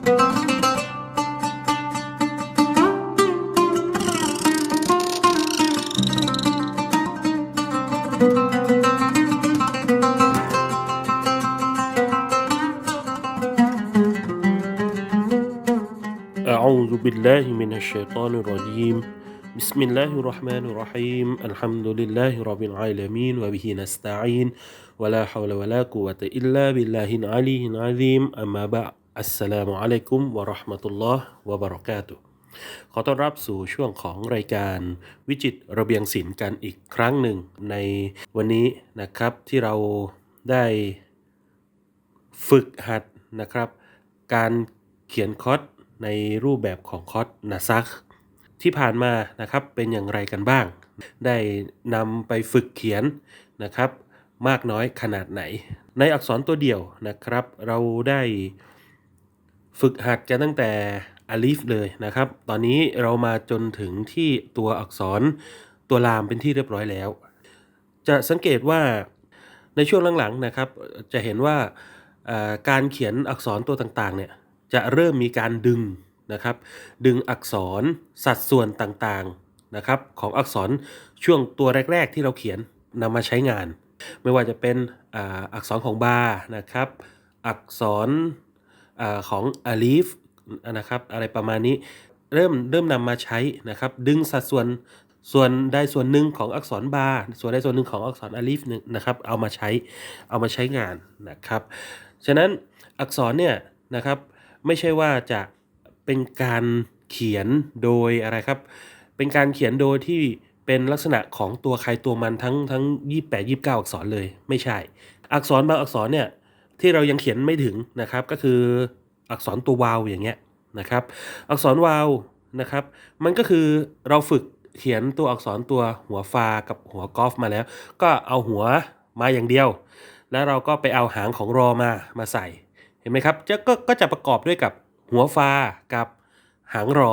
أعوذ بالله من الشيطان الرجيم. بسم الله الرحمن الرحيم. الحمد لله رب العالمين وبه نستعين ولا حول ولا قوة إلا بالله العلي العظيم. أما بعد อัสลามุอะลัยกุมวะราะห์มะตุลลอฮ์วะบะเราะกาตุขอต้อนรับสู่ช่วงของรายการวิจิตระเบียงศิลป์กันอีกครั้งหนึ่งในวันนี้นะครับที่เราได้ฝึกหัดนะครับ การเขียนคอสในรูปแบบของคอสนาซักที่ผ่านมานะครับเป็นอย่างไรกันบ้าง ได้นำไปฝึกเขียนนะครับ มากน้อยขนาดไหน ในอักษรตัวเดียวนะครับ เราได้ ฝึกหัดกันตั้งแต่อลิฟเลยนะครับ ตอนนี้เรามาจนถึงที่ตัวอักษรตัวลามเป็นที่เรียบร้อยแล้ว จะสังเกตว่าในช่วงหลังๆนะครับ จะเห็นว่าการเขียนอักษรตัวต่างๆเนี่ยจะเริ่มมีการดึงนะครับ ดึงอักษรสัดส่วนต่างๆนะครับ ของอักษรช่วงตัวแรก ๆ ที่เราเขียนนำมาใช้งาน ไม่ว่าจะเป็นอักษรของบานะครับ อักษร ของอาลีฟนะครับอะไรประมาณนี้เริ่มเริ่มนำมาใช้นะครับดึงสัดส่วนส่วนใดส่วนหนึ่งของอักษรบาส่วนใดส่วนหนึ่งของอักษรอาลีฟหนึ่งนะครับเอามาใช้เอามาใช้งานนะครับฉะนั้นอักษรเนี่ยนะครับไม่ใช่ว่าจะเป็นการเขียนโดยอะไรครับ เป็นการเขียนโดยที่เป็นลักษณะของตัวใครตัวมันทั้งทั้ง 28 29 อักษรเลยไม่ใช่ อักษรบางอักษรเนี่ย ที่เรายังเขียนไม่ถึงนะครับก็คืออักษรตัววาวอย่างเงี้ยนะครับอักษรวาวนะครับ มันก็คือเราฝึกเขียนตัวอักษรตัวหัวฟากับหัวกอล์ฟมาแล้ว ก็เอาหัวมาอย่างเดียว แล้วเราก็ไปเอาหางของรอมามาใส่เห็นไหมครับจะก็ก็จะประกอบด้วยกับหัวฟากับหางรอ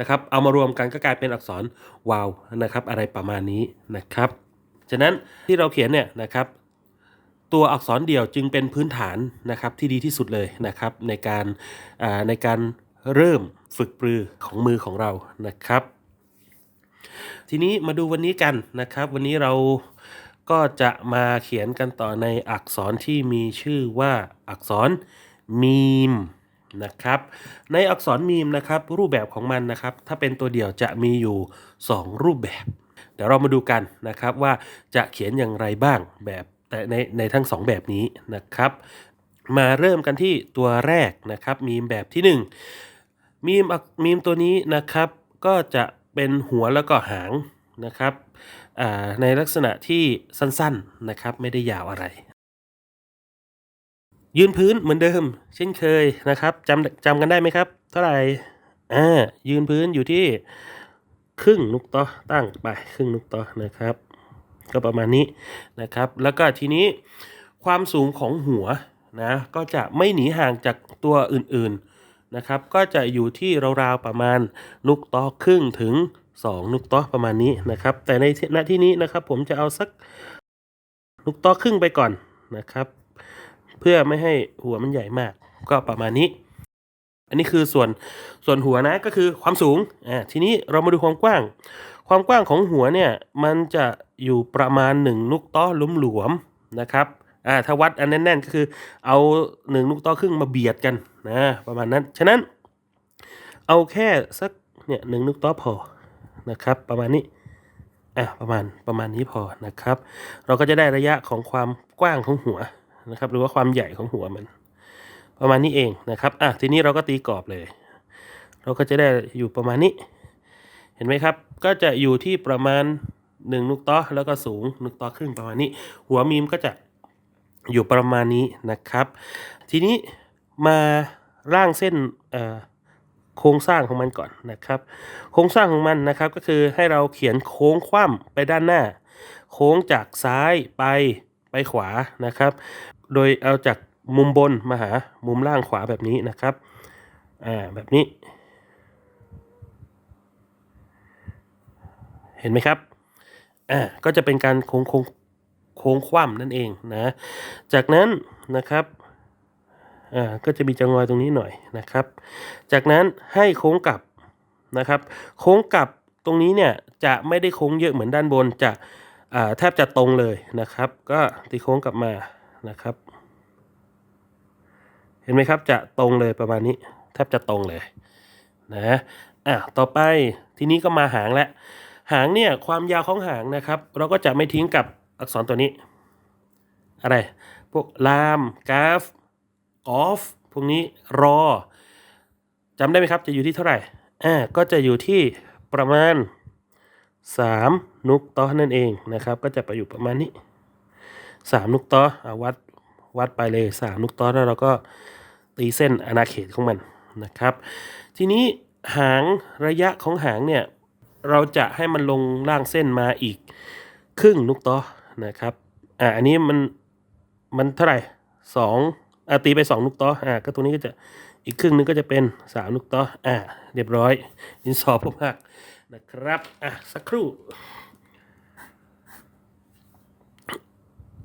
นะครับ เอามารวมกันก็กลายเป็นอักษรวาวนะครับ อะไรประมาณนี้นะครับ ฉะนั้นที่เราเขียนเนี่ยนะครับ ตัวอักษรเดี่ยวจึงเป็นพื้นฐานนะครับที่ดีที่สุดเลยนะครับในการในการเริ่มฝึกปรือของมือของเรานะครับ ทีนี้มาดูวันนี้กันนะครับ วันนี้เราก็จะมาเขียนกันต่อในอักษรที่มีชื่อว่าอักษรมีมนะครับ ในอักษรมีมนะครับ รูปแบบของมันนะครับ ถ้าเป็นตัวเดี่ยวจะมีอยู่ 2 รูปแบบ เดี๋ยวเรามาดูกันนะครับว่าจะเขียนอย่างไรบ้างแบบ แต่ในในทั้ง 2 แบบนี้นะครับ มาเริ่มกันที่ตัวแรกนะครับมีมแบบที่ 1 มีมมีมตัวนี้นะครับ ก็จะเป็นหัวแล้วก็หางนะครับในลักษณะที่สั้นๆนะครับไม่ได้ยาวอะไร ยืนพื้นเหมือนเดิม เช่นเคยนะครับจำจำกันได้ไหมครับ เท่าไหร่อ่ายืนพื้นอยู่ที่ครึ่งนุกตอตั้งไปครึ่งนุกตอนะครับ ก็ประมาณนี้นะครับ แล้วก็ทีนี้ความสูงของหัวนะก็จะไม่หนีห่างจากตัวอื่นๆนะครับ ก็จะอยู่ที่ราวๆประมาณนุกตอครึ่งถึง 2 นุกตอประมาณนี้นะครับ แต่ในณที่นี้นะครับผมจะเอาสักนุกตอครึ่งไปก่อนนะครับ เพื่อไม่ให้หัวมันใหญ่มากก็ประมาณนี้ อันนี้คือส่วนส่วนหัวนะก็คือความสูงอ่าทีนี้เรามาดูความกว้าง ความกว้างของหัวเนี่ยมันจะอยู่ประมาณ1นุกต้อหลุมหลวมๆนะครับอ่าถ้าวัดอันแน่นๆก็คือเอา1นุกต้อครึ่งมาเบียดกันนะประมาณนั้น ฉะนั้น เอาแค่สักเนี่ยหนึ่งนุกต้อพอนะครับประมาณนี้อะประมาณประมาณนี้พอนะครับ เราก็จะได้ระยะของความกว้างของหัวนะครับ หรือว่าความใหญ่ของหัวมัน ประมาณนี้เองนะครับอะทีนี้เราก็ตีกรอบเลย เราก็จะได้อยู่ประมาณนี้ เห็นไหมครับ ก็จะอยู่ที่ประมาณ 1 นุกต้อแล้วก็สูงนุกต้อครึ่งประมาณนี้ หัวมีมก็จะอยู่ประมาณนี้นะครับ ทีนี้มาร่างเส้นโครงสร้างของมันก่อนนะครับ โครงสร้างของมันนะครับก็คือให้เราเขียนโค้งคว่ำไปด้านหน้า โค้งจากซ้ายไปไปขวานะครับ โดยเอาจากมุมบนมาหามุมล่างขวาแบบนี้นะครับ อ่าแบบนี้ เห็นไหมครับอ่าก็จะเป็นการโค้งโค้งโค้งคว่ำนั่นเองนะ จากนั้นนะครับอ่าก็จะมีจะงอยตรงนี้หน่อยนะครับ จากนั้นให้โค้งกลับนะครับ โค้งกลับตรงนี้เนี่ยจะไม่ได้โค้งเยอะเหมือนด้านบนจะอ่าแทบจะตรงเลยนะครับ ก็ตีโค้งกลับมานะครับ เห็นไหมครับจะตรงเลยประมาณนี้แทบจะตรงเลยนะอะต่อไปทีนี้ก็มาหางแล้ว หางเนี่ยความยาวของหางนะครับ เราก็จะไม่ทิ้งกับอักษรตัวนี้ อะไร พวกลามกราฟกอฟพวกนี้รอจำได้ไหมครับ จะอยู่ที่เท่าไหร่อ่าก็จะอยู่ที่ประมาณ 3 นุกต่อนั่นเองนะครับ ก็จะไปอยู่ประมาณนี้ 3 นุกต่ออ่าวัดวัดไปเลย 3 นุกต่อแล้วเราก็ตีเส้นอาณาเขตของมันนะครับ ทีนี้หางระยะของหางเนี่ย เราจะให้มันลงล่างเส้นมาอีกครึ่งนุกต่อนะครับอ่าอันนี้มันมันเท่าไหร่สองอ่าตีไปสองนุกต่ออ่าก็ตรงนี้ก็จะอีกครึ่งนึงก็จะเป็นสามนุกต่ออ่าเรียบร้อยดินสอพมากนะครับอะสักครู่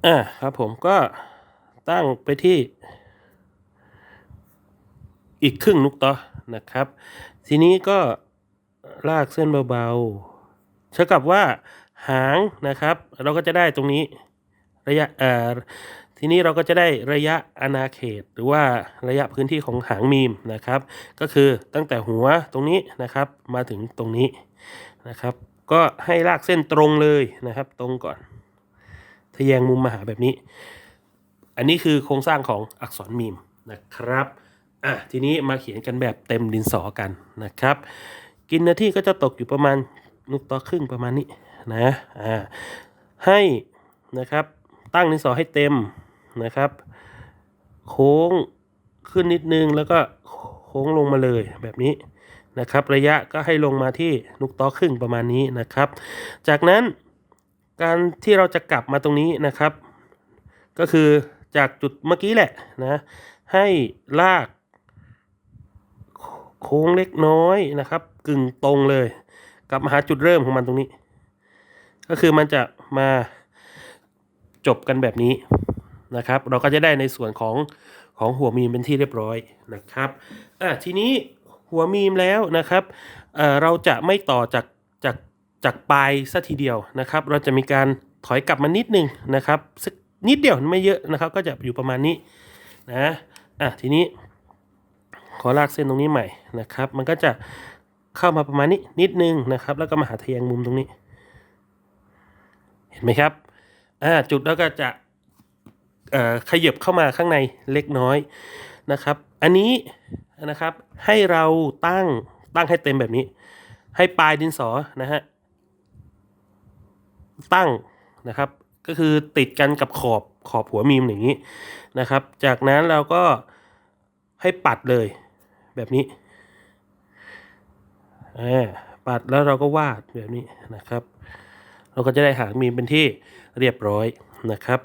อ่าครับผมก็ตั้งไปที่ อีกครึ่งนุกต่อนะครับ ทีนี้ก็ ลากเส้นเบาๆเท่ากับว่าหางนะครับ เราก็จะได้ตรงนี้ระยะเอ่อทีนี้เราก็จะได้ระยะอาณาเขต หรือว่าระยะพื้นที่ของหางมีมนะครับ ก็คือตั้งแต่หัวตรงนี้นะครับ มาถึงตรงนี้นะครับ ก็ให้ลากเส้นตรงเลยนะครับ ตรงก่อนทะแยงมุมมาหาแบบนี้ อันนี้คือโครงสร้างของอักษรมีมนะครับอะทีนี้มาเขียนกันแบบเต็มดินสอกันนะครับ กินนาที่ก็จะตกอยู่ประมาณนุกต่อครึ่งประมาณนี้นะอ่าให้นะครับตั้งดินสอให้เต็มนะครับ โค้งขึ้นนิดนึงแล้วก็โค้งลงมาเลยแบบนี้นะครับ ระยะก็ให้ลงมาที่นุกต่อครึ่งประมาณนี้นะครับ จากนั้นการที่เราจะกลับมาตรงนี้นะครับ ก็คือจากจุดเมื่อกี้แหละนะให้ลากโค้งเล็กน้อยนะครับ กึ่งตรงเลย กลับมาหาจุดเริ่มของมันตรงนี้ ก็คือมันจะมาจบกันแบบนี้นะครับ เราก็จะได้ในส่วนของของหัวมีมเป็นที่เรียบร้อยนะครับอะทีนี้หัวมีมแล้วนะครับเอ่อเราจะไม่ต่อจากจากจากปลายซะทีเดียวนะครับ เราจะมีการถอยกลับมานิดนึงนะครับสักนิดเดียวไม่เยอะนะครับ ก็จะอยู่ประมาณนี้นะอะทีนี้ขอลากเส้นตรงนี้ใหม่นะครับ มันก็จะ เข้ามาประมาณนี้นิดนึงนะครับ แล้วก็มาหาทะแยงมุมตรงนี้ เห็นไหมครับอ่าจุดแล้วก็จะขยับเข้ามาข้างในเล็กน้อยนะครับ อันนี้นะครับให้เราตั้งตั้งให้เต็มแบบนี้ ให้ปลายดินสอนะฮะตั้งนะครับ ก็คือติดกันกับขอบขอบหัวมีมอย่างนี้นะครับ จากนั้นเราก็ให้ปัดเลยแบบนี้ อ่าปัดแล้วเราก็วาดแบบนี้นะครับ เราก็จะได้หางมีมเป็นที่เรียบร้อยนะครับ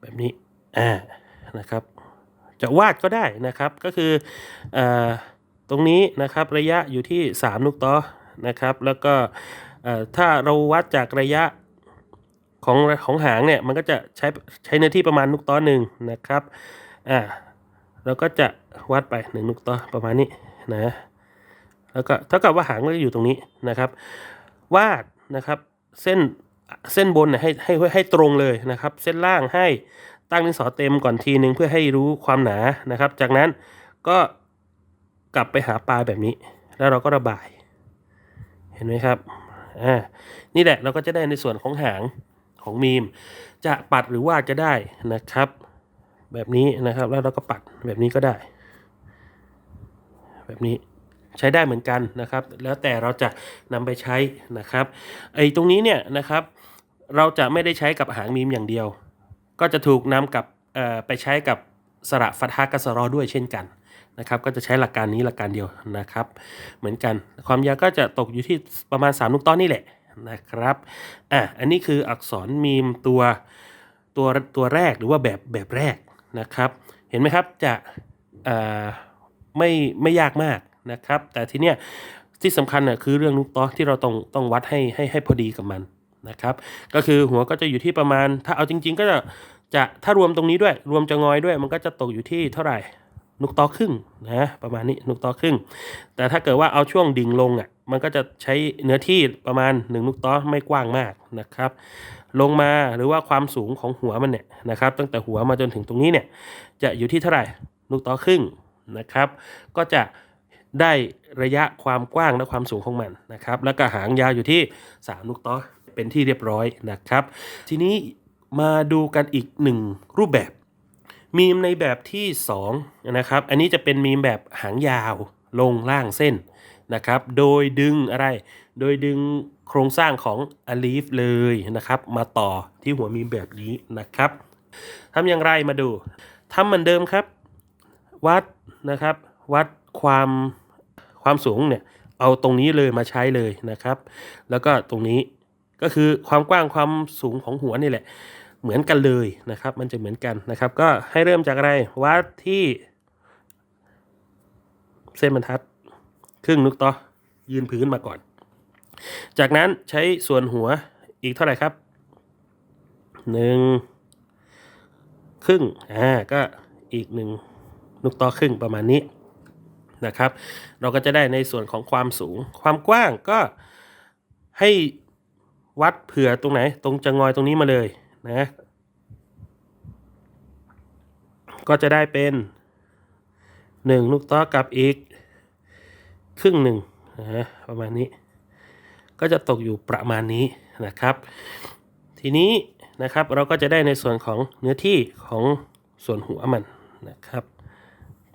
แบบนี้อ่านะครับ จะวาดก็ได้นะครับก็คืออาตรงนี้นะครับระยะอยู่ที่ 3 ลูกต่อนะครับ แล้วก็ถ้าเราวัดจากระยะของของหางเนี่ยมันก็จะใช้ใช้เนื้อที่ประมาณลูกต่อหนึ่งนะครับอ่าเราก็จะวัดไปหนึ่งลูกต่อประมาณนี้นะ แล้วก็เท่ากับว่าหางก็จะอยู่ตรงนี้นะครับ วาดนะครับเส้นเส้นบนเนี่ยให้ให้ให้ตรงเลยนะครับ เส้นล่างให้ตั้งดินสอเต็มก่อนทีนึงเพื่อให้รู้ความหนานะครับ จากนั้นก็กลับไปหาปลายแบบนี้ แล้วเราก็ระบาย เห็นไหมครับอ่านี่แหละเราก็จะได้ในส่วนของหางของมีม จะปัดหรือวาดก็ได้นะครับ แบบนี้นะครับแล้วเราก็ปัดแบบนี้ก็ได้ แบบนี้ ใช้ได้เหมือนกันนะครับ แล้วแต่เราจะนำไปใช้นะครับไอ้ตรงนี้เนี่ยนะครับเราจะไม่ได้ใช้กับหางมีมอย่างเดียว ก็จะถูกนำกับไปใช้กับสระฟัทฮะกัสรอด้วยเช่นกันนะครับ ก็จะใช้หลักการนี้หลักการเดียวนะครับ เหมือนกันความยาวก็จะตกอยู่ที่ประมาณ 3 ลูกต้อนนี่แหละนะครับอะอันนี้คืออักษรมีมตัวตัวตัวแรกหรือว่าแบบแบบแรกนะครับ เห็นไหมครับจะอ่อไม่ไม่ยากมาก นะครับ แต่ทีเนี้ยที่สำคัญน่ะคือเรื่องลูกต้อที่เราต้องต้องวัดให้ให้ให้พอดีกับมันนะครับ ก็คือหัวก็จะอยู่ที่ประมาณ ถ้าเอาจริง ๆ ก็จะจะถ้ารวมตรงนี้ด้วย รวมจะงอยด้วย มันก็จะตกอยู่ที่เท่าไหร่นุกตอครึ่งนะประมาณนี้นุกตอครึ่ง แต่ถ้าเกิดว่าเอาช่วงดิ่งลงอะมันก็จะใช้เนื้อที่ประมาณ1นุกตอไม่กว้างมากนะครับ ลงมาหรือว่าความสูงของหัวมันเนี่ยนะครับ ตั้งแต่หัวมาจนถึงตรงนี้เนี่ยจะอยู่ที่เท่าไหร่นุกตอครึ่งนะครับ ก็จะ ได้ระยะความกว้างและความสูงของมันนะครับ แล้วก็หางยาวอยู่ที่3นุกตอเป็นที่เรียบร้อยนะครับ ทีนี้มาดูกันอีกหนึ่งรูปแบบมีมในแบบที่2นะครับ อันนี้จะเป็นมีมแบบหางยาวลงล่างเส้นนะครับ โดยดึงอะไร โดยดึงโครงสร้างของอลีฟเลยนะครับ มาต่อที่หัวมีมแบบนี้นะครับทำอย่างไรมาดูทำเหมือนเดิมครับ วัดนะครับ วัดความ ความสูงเนี่ยเอาตรงนี้เลยมาใช้เลยนะครับ แล้วก็ตรงนี้ก็คือความกว้างความสูงของหัวนี่แหละ เหมือนกันเลยนะครับ มันจะเหมือนกันนะครับ ก็ให้เริ่มจากอะไรวัดที่เส้นบรรทัด ครึ่งนุกต่อยืนพื้นมาก่อน จากนั้นใช้ส่วนหัวอีกเท่าไหร่ครับหนึ่งครึ่งอ่าก็อีกหนึ่งนุกต่อครึ่งประมาณนี้ นะครับ เราก็จะได้ในส่วนของความสูง ความกว้างก็ให้วัดเผื่อตรงไหน ตรงจะงอยตรงนี้มาเลยนะก็จะได้เป็นหนึ่งลูกต่อกับอีก ครึ่งหนึ่งนะประมาณนี้ ก็จะตกอยู่ประมาณนี้นะครับ ทีนี้นะครับเราก็จะได้ในส่วนของเนื้อที่ของส่วนหัวมันนะครับ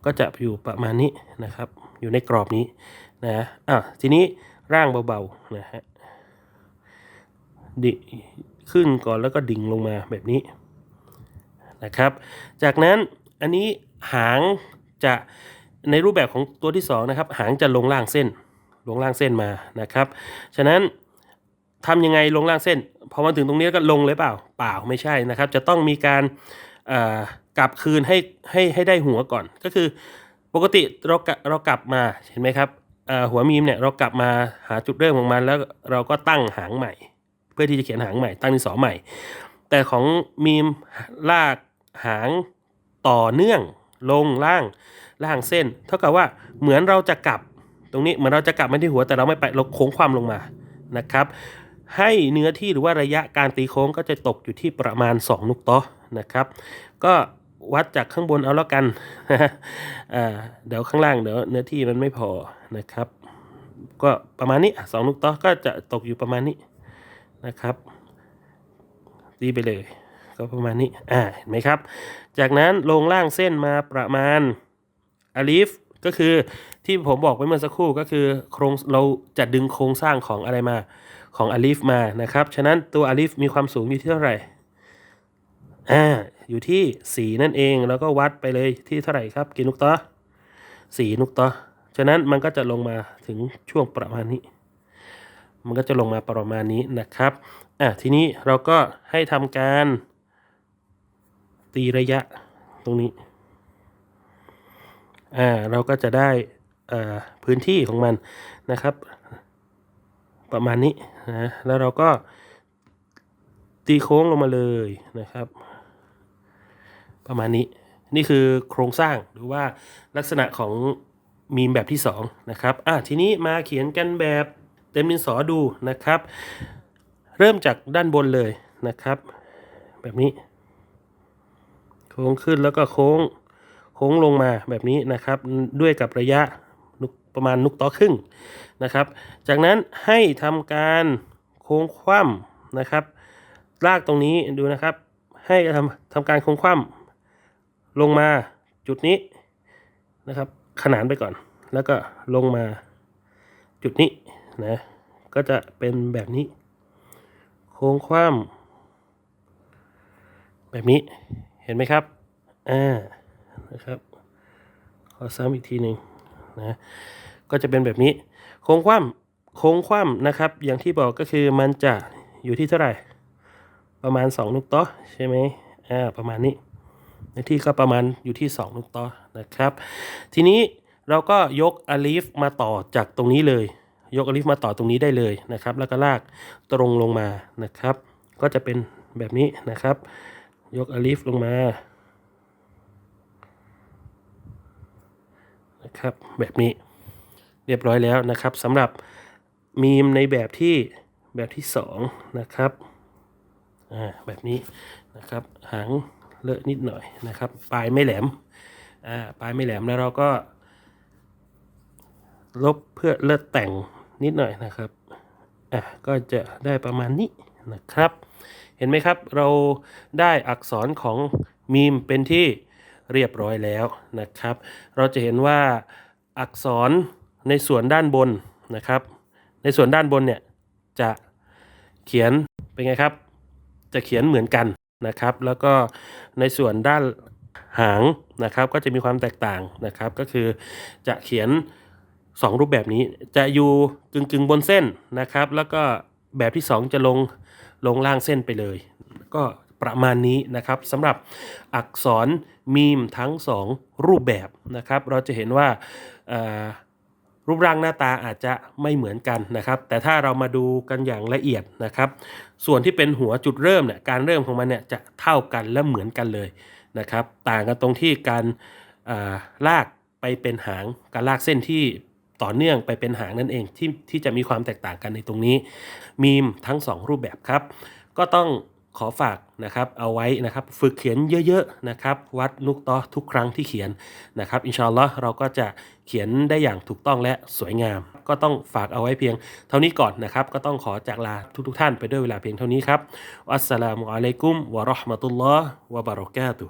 ก็จะอยู่ประมาณนี้นะครับ อยู่ในกรอบนี้นะอะทีนี้ร่างเบาๆนะฮะดิขึ้นก่อนแล้วก็ดิ่งลงมาแบบนี้นะครับ จากนั้นอันนี้หางจะในรูปแบบของตัวที่สองนะครับหางจะลงล่างเส้น ลงล่างเส้นมานะครับ ฉะนั้นทำยังไงลงล่างเส้นพอมาถึงตรงนี้ก็ลงเลยเปล่าเปล่าไม่ใช่นะครับ จะต้องมีการ กลับคืนให้ให้ให้ได้หัวก่อน ก็คือปกติเราเรากลับมาเห็นไหมครับหัวมีมเนี่ยเรากลับมาหาจุดเริ่มของมันแล้วเราก็ตั้งหางใหม่ เพื่อที่จะเขียนหางใหม่ ตั้งดินสอใหม่ แต่ของมีมลากหางต่อเนื่องลงล่างล่างเส้น เท่ากับว่าเหมือนเราจะกลับตรงนี้เหมือนเราจะกลับมาที่หัวแต่เราไม่ไปเราโค้งความลงมานะครับ ให้เนื้อที่หรือว่าระยะการตีโค้งก็จะตกอยู่ที่ประมาณ 2 นุกโตอ นะครับ ก็วัดจากข้างบนเอาแล้วกันเดี๋ยวข้างล่างเดี๋ยวเนื้อที่มันไม่พอนะครับ ก็ประมาณนี้สองนุกโตอก็จะตกอยู่ประมาณนี้นะครับตีไปเลยก็ประมาณนี้ อ่า เห็นไหมครับ จากนั้นลงล่างเส้นมาประมาณอลิฟก็คือที่ผมบอกไปเมื่อสักครู่ก็คือโครงเราจะดึงโครงสร้างของอะไรมาของอลิฟมานะครับ ฉะนั้นตัวอลิฟมีความสูงอยู่ที่เท่าไหร่ อ่าอยู่ที่ 4 นั่นเองแล้วก็วัดไปเลยที่เท่าไหร่ครับ กี่นุกต่อสี่นุกต่อฉะนั้นมันก็จะลงมาถึงช่วงประมาณนี้ มันก็จะลงมาประมาณนี้นะครับอะทีนี้เราก็ให้ทำการตีระยะตรงนี้อ่าเราก็จะได้อ่าพื้นที่ของมันนะครับ ประมาณนี้นะแล้วเราก็ตีโค้งลงมาเลยนะครับ ประมาณนี้ นี่คือโครงสร้างหรือว่าลักษณะของมีมแบบที่2นะครับอะทีนี้มาเขียนกันแบบเต็มดินสอดูนะครับ เริ่มจากด้านบนเลยนะครับ แบบนี้ โค้งขึ้นแล้วก็โค้งโค้งลงมาแบบนี้นะครับ ด้วยกับระยะประมาณนุกต่อครึ่งนะครับ จากนั้นให้ทำการโค้งคว่ำนะครับ ลากตรงนี้ดูนะครับ ให้ทำทำการโค้งคว่ำ ลงมาจุดนี้นะครับ ขนานไปก่อน แล้วก็ลงมาจุดนี้นะ ก็จะเป็นแบบนี้ โค้งคว่ำแบบนี้เห็นไหมครับอ่านะครับขอซ้ำอีกทีหนึ่งนะก็จะเป็นแบบนี้ โค้งคว่ำโค้งคว่ำนะครับ อย่างที่บอกก็คือมันจะอยู่ที่เท่าไหร่ ประมาณ2นุกต่อใช่ไหมอ่าประมาณนี้ ในที่ก็ประมาณอยู่ที่2นุกต่อนะครับ ทีนี้เราก็ยกอลิฟมาต่อจากตรงนี้เลย ยกอลิฟมาต่อตรงนี้ได้เลยนะครับ แล้วก็ลากตรงลงมานะครับ ก็จะเป็นแบบนี้นะครับ ยกอลิฟลงมานะครับแบบนี้เรียบร้อยแล้วนะครับสำหรับมีมในแบบที่แบบที่สองนะครับอ่าแบบนี้นะครับหาง เลอะนิดหน่อยนะครับ ปลายไม่แหลมอ่าปลายไม่แหลมแล้วเราก็ ลบเพื่อเลือดแต่งนิดหน่อยนะครับอะก็จะได้ประมาณนี้นะครับ เห็นไหมครับเราได้อักษรของมีมเป็นที่เรียบร้อยแล้วนะครับ เราจะเห็นว่าอักษรในส่วนด้านบนนะครับ ในส่วนด้านบนเนี่ยจะเขียนเป็นไงครับ จะเขียนเหมือนกัน นะครับ แล้วก็ในส่วนด้านหางนะครับ ก็จะมีความแตกต่างนะครับ ก็คือจะเขียนสองรูปแบบนี้ จะอยู่กึ่งกึ่งๆบนเส้นนะครับ แล้วก็แบบที่ 2 จะลงลงล่างเส้นไปเลย ก็ประมาณนี้นะครับสำหรับอักษรมีมทั้ง 2 รูปแบบนะครับ เราจะเห็นว่า รูปร่างหน้าตาอาจจะไม่เหมือนกันนะครับ แต่ถ้าเรามาดูกันอย่างละเอียดนะครับ ส่วนที่เป็นหัวจุดเริ่มเนี่ยการเริ่มของมันเนี่ยจะเท่ากันและเหมือนกันเลยนะครับ ต่างกันตรงที่การาลากไปเป็นหางการลากเส้นที่ต่อเนื่องไปเป็นหางนั่นเองที่ที่จะมีความแตกต่างกันในตรงนี้มีมทั้ง 2 รูปแบบครับ ก็ต้อง ขอฝากนะครับเอาไว้นะครับฝึกเขียนเยอะๆนะครับวัดนุกตอทุกครั้งที่เขียนนะครับอินชาอัลลอฮ์เราก็จะเขียนได้อย่างถูกต้องและสวยงาม ก็ต้องฝากเอาไว้เพียงเท่านี้ก่อนนะครับ ก็ต้องขอจากลาทุกๆท่านไปด้วยเวลาเพียงเท่านี้ครับอัสสลามุอะลัยกุมวะราะห์มะตุลลอฮ์วะบะเราะกาตุ